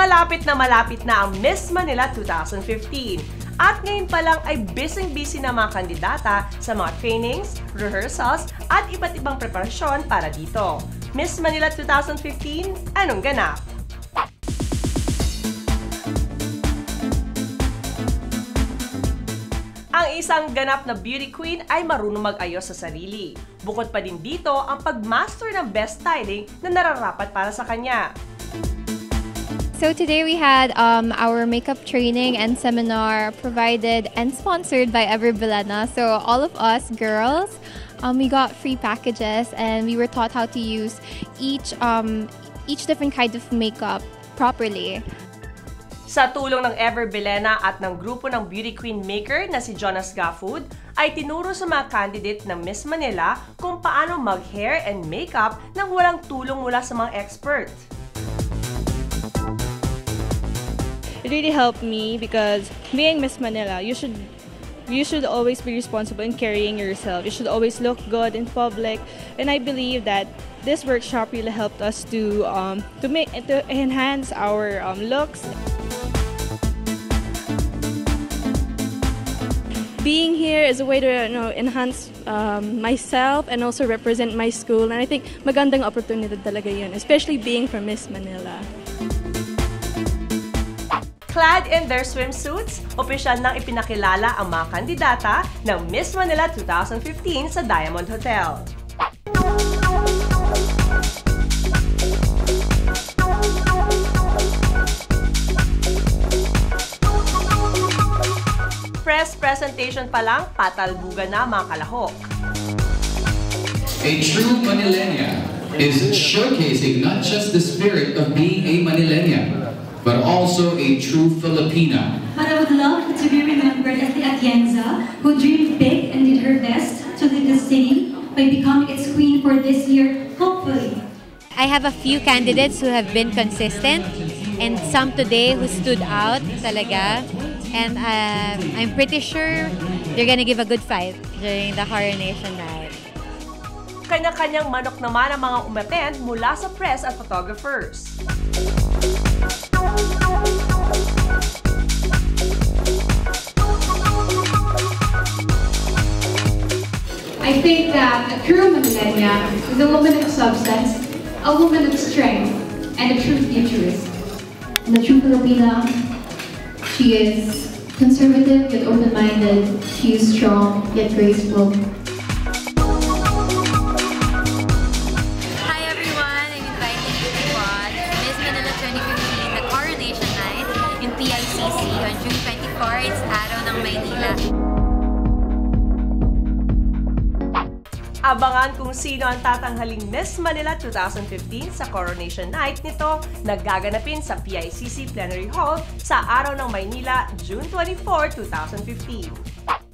Malapit na malapit na ang Miss Manila 2015. At ngayon pa lang ay busy-busy na mga kandidata sa mga trainings, rehearsals, at iba't ibang preparasyon para dito. Miss Manila 2015, anong ganap? Ang isang ganap na beauty queen ay marunong mag-ayos sa sarili. Bukod pa din dito ang pag-master ng best styling na nararapat para sa kanya. So today we had um, our makeup training and seminar provided and sponsored by Ever Bilena. So all of us girls, um, we got free packages and we were taught how to use each um, each different kind of makeup properly. Sa tulong ng Ever Belena at ng grupo ng beauty queen maker na si Jonas Gafood, ay tinuro sa mga candidate ng Miss Manila kung paano mag-hair and makeup nang walang tulong mula sa mga expert. It really helped me because being Miss Manila, you should you should always be responsible in carrying yourself. You should always look good in public, and I believe that this workshop really helped us to um, to make to enhance our um, looks. Being here is a way to you know, enhance um, myself and also represent my school. And I think magandang opportunity talaga yun, especially being from Miss Manila. Clad in their swimsuits, opisyal nang ipinakilala ang mga kandidata ng Miss Manila 2015 sa Diamond Hotel. Press presentation pa lang, patalbugan na mga kalahok. A true Manilena is showcasing not just the spirit of being a Manilena, but also a true Filipina. But I would love to be remembered as the Atienza who dreamed big and did her best to lead the city by becoming its queen for this year, hopefully. I have a few candidates who have been consistent and some today who stood out talaga. And um, I'm pretty sure they're gonna give a good fight during the coronation night. Kanya-kanyang manok naman ang mga umattend mula sa press at photographers. I think that a true millennia is a woman of substance, a woman of strength, and a true futurist. The true Filipina, she is conservative yet open-minded. She is strong yet graceful. Abangan kung sino ang tatanghaling Miss Manila 2015 sa Coronation Night nito na gaganapin sa PICC Plenary Hall sa Araw ng Maynila, June 24, 2015.